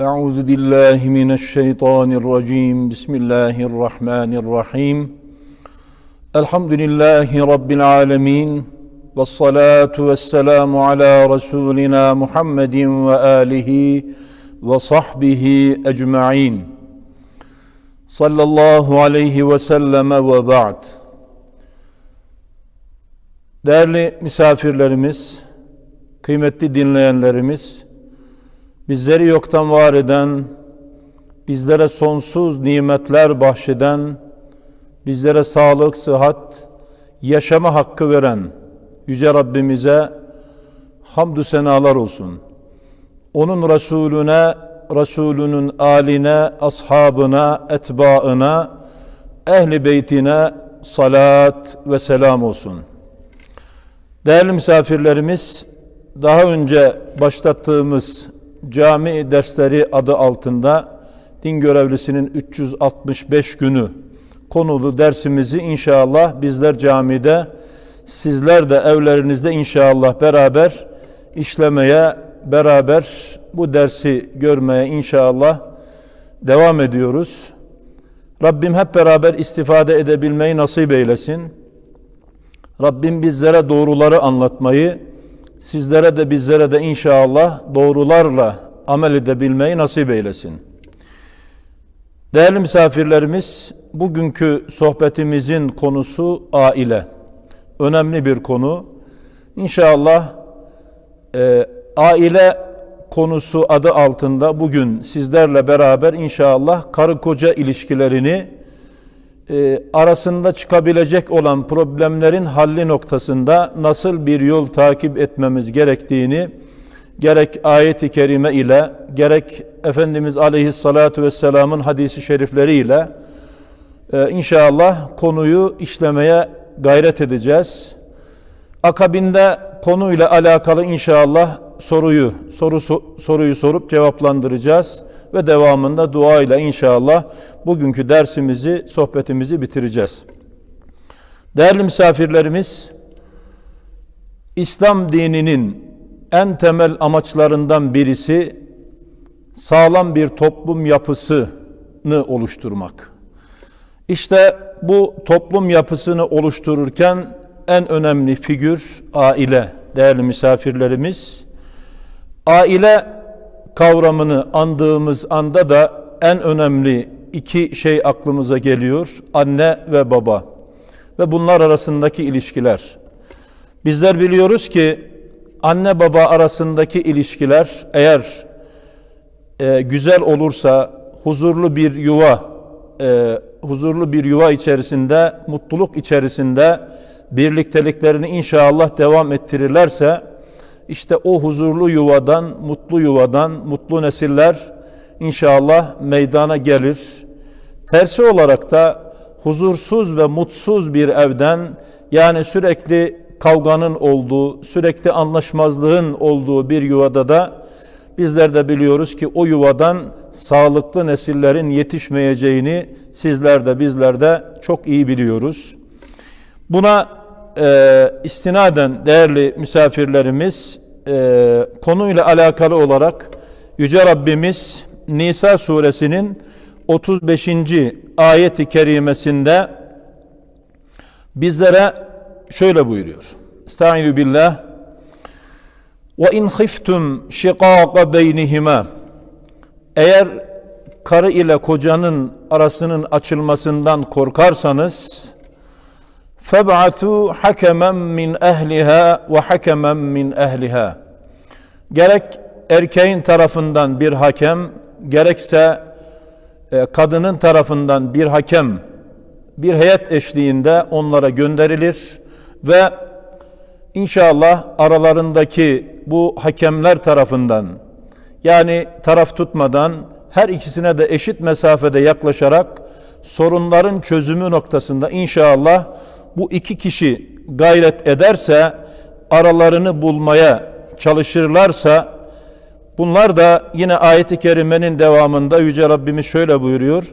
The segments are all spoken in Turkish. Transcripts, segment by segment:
أعوذ بالله من الشيطان الرجيم بسم الله الرحمن الرحيم الحمد لله رب العالمين والصلاة والسلام على رسولنا محمد وآله وصحبه أجمعين صلى الله عليه وسلم وبعد Değerli misafirlerimiz, kıymetli dinleyenlerimiz, bizleri yoktan var eden, bizlere sonsuz nimetler bahşeden, bizlere sağlık, sıhhat, yaşama hakkı veren Yüce Rabbimize hamdü senalar olsun. Onun Resulüne, Resulünün aline, ashabına, etbaına, ehli beytine salat ve selam olsun. Değerli misafirlerimiz, daha önce başlattığımız cami dersleri adı altında din görevlisinin 365 günü konulu dersimizi inşallah bizler camide, sizler de evlerinizde inşallah beraber işlemeye, beraber bu dersi görmeye inşallah devam ediyoruz. Rabbim hep beraber istifade edebilmeyi nasip eylesin. Rabbim bizlere doğruları anlatmayı, sizlere de bizlere de inşallah doğrularla amel edebilmeyi nasip eylesin. Değerli misafirlerimiz, bugünkü sohbetimizin konusu aile. Önemli bir konu. İnşallah e, aile konusu adı altında bugün sizlerle beraber inşallah karı koca ilişkilerini e, arasında çıkabilecek olan problemlerin halli noktasında nasıl bir yol takip etmemiz gerektiğini gerek ayeti kerime ile gerek Efendimiz Aleyhissalatu vesselamın hadisi şerifleriyle e, inşallah konuyu işlemeye gayret edeceğiz. Akabinde konuyla alakalı inşallah soruyu soru soruyu sorup cevaplandıracağız ve devamında dua ile inşallah bugünkü dersimizi, sohbetimizi bitireceğiz. Değerli misafirlerimiz, İslam dininin en temel amaçlarından birisi sağlam bir toplum yapısını oluşturmak. İşte bu toplum yapısını oluştururken en önemli figür aile değerli misafirlerimiz. Aile kavramını andığımız anda da en önemli iki şey aklımıza geliyor. Anne ve baba ve bunlar arasındaki ilişkiler. Bizler biliyoruz ki anne baba arasındaki ilişkiler eğer e, güzel olursa huzurlu bir yuva e, huzurlu bir yuva içerisinde mutluluk içerisinde birlikteliklerini inşallah devam ettirirlerse işte o huzurlu yuvadan, mutlu yuvadan, mutlu nesiller inşallah meydana gelir. Tersi olarak da huzursuz ve mutsuz bir evden yani sürekli kavganın olduğu, sürekli anlaşmazlığın olduğu bir yuvada da bizler de biliyoruz ki o yuvadan sağlıklı nesillerin yetişmeyeceğini sizler de bizler de çok iyi biliyoruz. Buna e, istinaden değerli misafirlerimiz e, konuyla alakalı olarak Yüce Rabbimiz Nisa suresinin 35. ayeti kerimesinde bizlere şöyle buyuruyor. Estaizu billah ve in khiftum şiqaqa beynihima eğer karı ile kocanın arasının açılmasından korkarsanız فَبْعَثُوا حَكَمًا مِنْ اَهْلِهَا وَحَكَمًا مِنْ اَهْلِهَا Gerek erkeğin tarafından bir hakem, gerekse e, kadının tarafından bir hakem, bir heyet eşliğinde onlara gönderilir ve inşallah aralarındaki bu hakemler tarafından yani taraf tutmadan her ikisine de eşit mesafede yaklaşarak sorunların çözümü noktasında inşallah bu iki kişi gayret ederse, aralarını bulmaya çalışırlarsa, bunlar da yine ayeti kerimenin devamında Yüce Rabbimiz şöyle buyuruyor.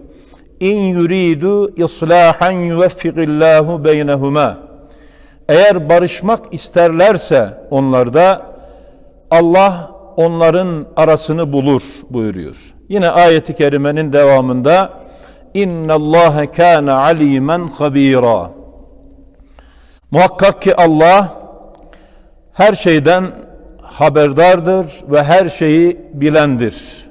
İn yuridu islahan yuveffikillahu beynehuma. Eğer barışmak isterlerse onlarda Allah onların arasını bulur buyuruyor. Yine ayeti kerimenin devamında İnna Allah kana alimen habira. Muhakkak ki Allah her şeyden haberdardır ve her şeyi bilendir.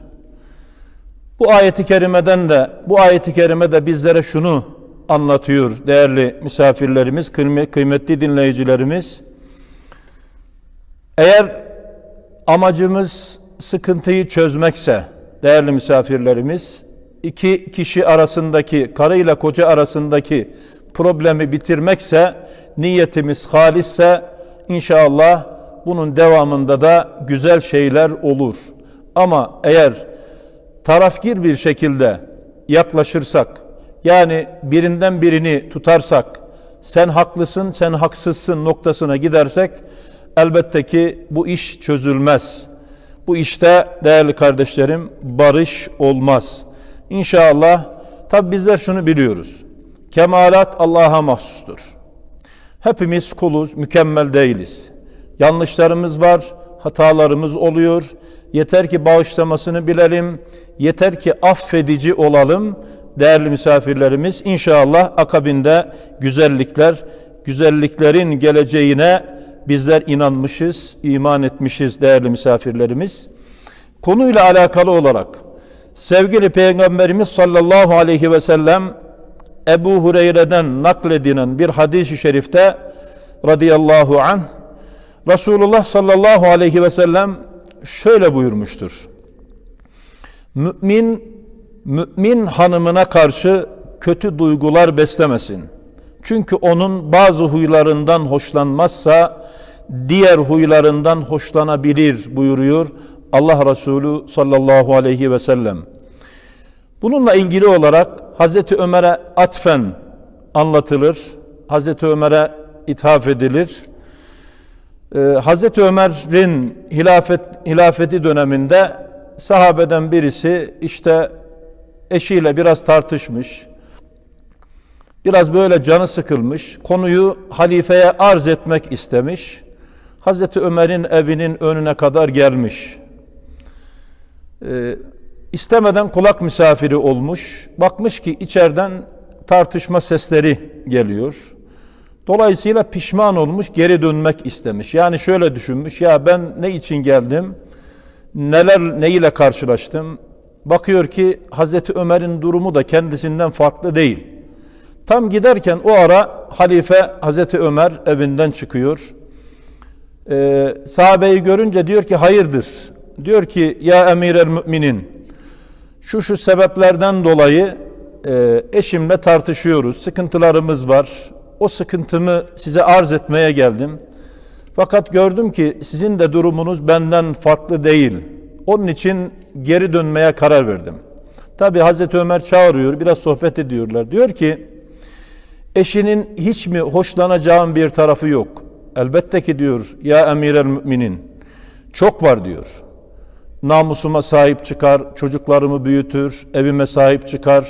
Bu ayeti kerimeden de bu ayeti kerime de bizlere şunu anlatıyor değerli misafirlerimiz, kıyme- kıymetli dinleyicilerimiz. Eğer amacımız sıkıntıyı çözmekse değerli misafirlerimiz iki kişi arasındaki karıyla koca arasındaki problemi bitirmekse niyetimiz halisse inşallah bunun devamında da güzel şeyler olur. Ama eğer tarafgir bir şekilde yaklaşırsak yani birinden birini tutarsak sen haklısın sen haksızsın noktasına gidersek elbette ki bu iş çözülmez. Bu işte değerli kardeşlerim barış olmaz. İnşallah tabi bizler şunu biliyoruz. Kemalat Allah'a mahsustur. Hepimiz kuluz, mükemmel değiliz. Yanlışlarımız var, hatalarımız oluyor. Yeter ki bağışlamasını bilelim, yeter ki affedici olalım. Değerli misafirlerimiz inşallah akabinde güzellikler, güzelliklerin geleceğine bizler inanmışız, iman etmişiz değerli misafirlerimiz. Konuyla alakalı olarak sevgili Peygamberimiz sallallahu aleyhi ve sellem Ebu Hureyre'den nakledilen bir hadis-i şerifte radıyallahu anh Resulullah sallallahu aleyhi ve sellem şöyle buyurmuştur. Mümin mümin hanımına karşı kötü duygular beslemesin. Çünkü onun bazı huylarından hoşlanmazsa diğer huylarından hoşlanabilir buyuruyor Allah Resulü sallallahu aleyhi ve sellem. Bununla ilgili olarak Hazreti Ömer'e atfen anlatılır. Hazreti Ömer'e ithaf edilir. Ee, Hazreti Ömer'in hilafet, hilafeti döneminde sahabeden birisi işte eşiyle biraz tartışmış. Biraz böyle canı sıkılmış. Konuyu halifeye arz etmek istemiş. Hazreti Ömer'in evinin önüne kadar gelmiş. Ee, istemeden kulak misafiri olmuş. Bakmış ki içeriden tartışma sesleri geliyor. Dolayısıyla pişman olmuş, geri dönmek istemiş. Yani şöyle düşünmüş, ya ben ne için geldim, neler ne ile karşılaştım. Bakıyor ki Hazreti Ömer'in durumu da kendisinden farklı değil. Tam giderken o ara halife Hazreti Ömer evinden çıkıyor. Ee, sahabeyi görünce diyor ki hayırdır. Diyor ki ya emir el müminin şu şu sebeplerden dolayı e, eşimle tartışıyoruz. Sıkıntılarımız var. O sıkıntımı size arz etmeye geldim. Fakat gördüm ki sizin de durumunuz benden farklı değil. Onun için geri dönmeye karar verdim. Tabi Hazreti Ömer çağırıyor, biraz sohbet ediyorlar. Diyor ki, eşinin hiç mi hoşlanacağın bir tarafı yok? Elbette ki diyor, ya emir el müminin. Çok var diyor. Namusuma sahip çıkar, çocuklarımı büyütür, evime sahip çıkar.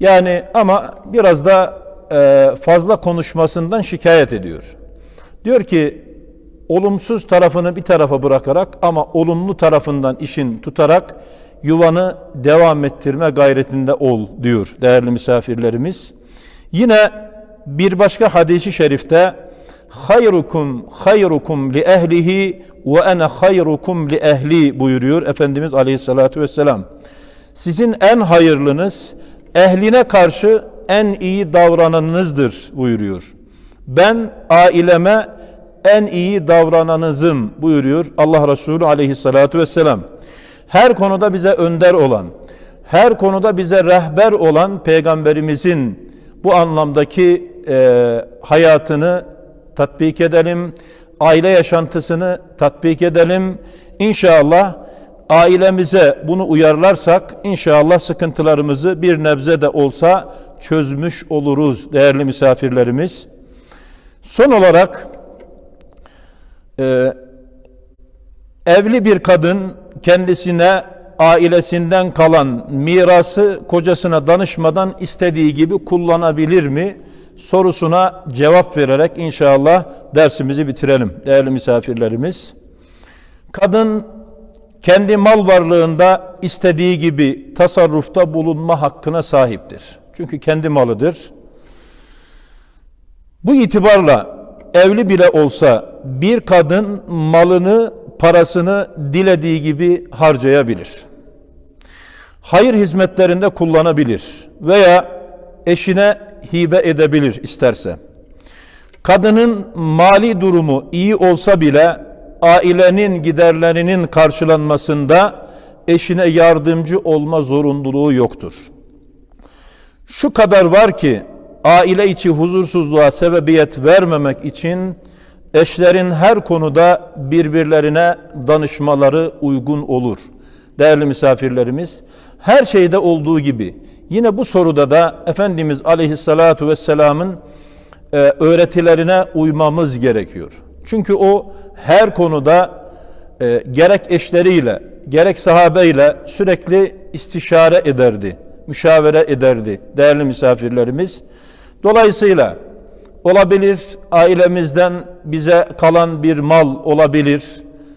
Yani ama biraz da e, fazla konuşmasından şikayet ediyor. Diyor ki olumsuz tarafını bir tarafa bırakarak ama olumlu tarafından işin tutarak yuvanı devam ettirme gayretinde ol diyor değerli misafirlerimiz. Yine bir başka hadisi şerifte hayrukum hayrukum li ehlihi ve ene hayrukum li ehli buyuruyor Efendimiz Aleyhisselatü Vesselam. Sizin en hayırlınız ehline karşı en iyi davrananınızdır buyuruyor. Ben aileme en iyi davrananızım buyuruyor Allah Resulü aleyhissalatu vesselam. Her konuda bize önder olan, her konuda bize rehber olan peygamberimizin bu anlamdaki e, hayatını tatbik edelim, aile yaşantısını tatbik edelim. İnşallah ailemize bunu uyarlarsak inşallah sıkıntılarımızı bir nebze de olsa çözmüş oluruz değerli misafirlerimiz. Son olarak e, evli bir kadın kendisine ailesinden kalan mirası kocasına danışmadan istediği gibi kullanabilir mi? Sorusuna cevap vererek inşallah dersimizi bitirelim değerli misafirlerimiz. Kadın kendi mal varlığında istediği gibi tasarrufta bulunma hakkına sahiptir. Çünkü kendi malıdır. Bu itibarla evli bile olsa bir kadın malını, parasını dilediği gibi harcayabilir. Hayır hizmetlerinde kullanabilir veya eşine hibe edebilir isterse. Kadının mali durumu iyi olsa bile ailenin giderlerinin karşılanmasında eşine yardımcı olma zorunluluğu yoktur. Şu kadar var ki aile içi huzursuzluğa sebebiyet vermemek için eşlerin her konuda birbirlerine danışmaları uygun olur. Değerli misafirlerimiz, her şeyde olduğu gibi yine bu soruda da Efendimiz Aleyhissalatu vesselam'ın e, öğretilerine uymamız gerekiyor. Çünkü o her konuda e, gerek eşleriyle gerek sahabeyle sürekli istişare ederdi, müşavere ederdi değerli misafirlerimiz. Dolayısıyla olabilir ailemizden bize kalan bir mal olabilir,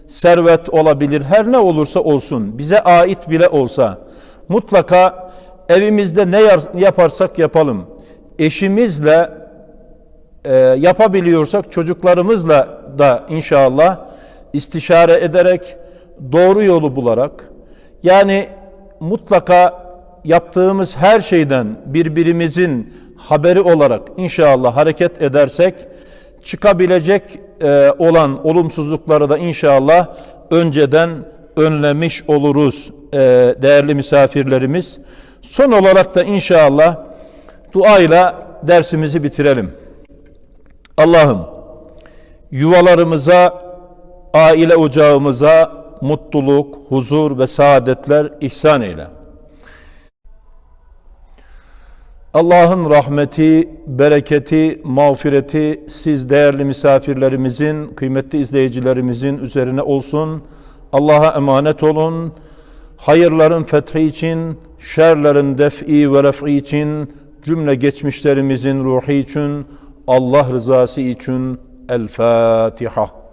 servet olabilir, her ne olursa olsun, bize ait bile olsa mutlaka evimizde ne yaparsak yapalım, eşimizle e, yapabiliyorsak çocuklarımızla da inşallah istişare ederek doğru yolu bularak yani mutlaka yaptığımız her şeyden birbirimizin haberi olarak inşallah hareket edersek çıkabilecek e, olan olumsuzlukları da inşallah önceden önlemiş oluruz e, değerli misafirlerimiz. Son olarak da inşallah duayla dersimizi bitirelim. Allah'ım yuvalarımıza, aile ocağımıza mutluluk, huzur ve saadetler ihsan eyle. Allah'ın rahmeti, bereketi, mağfireti siz değerli misafirlerimizin, kıymetli izleyicilerimizin üzerine olsun. Allah'a emanet olun. Hayırların fethi için, şerlerin def'i ve ref'i için, cümle geçmişlerimizin ruhi için, Allah rızası için El Fatiha.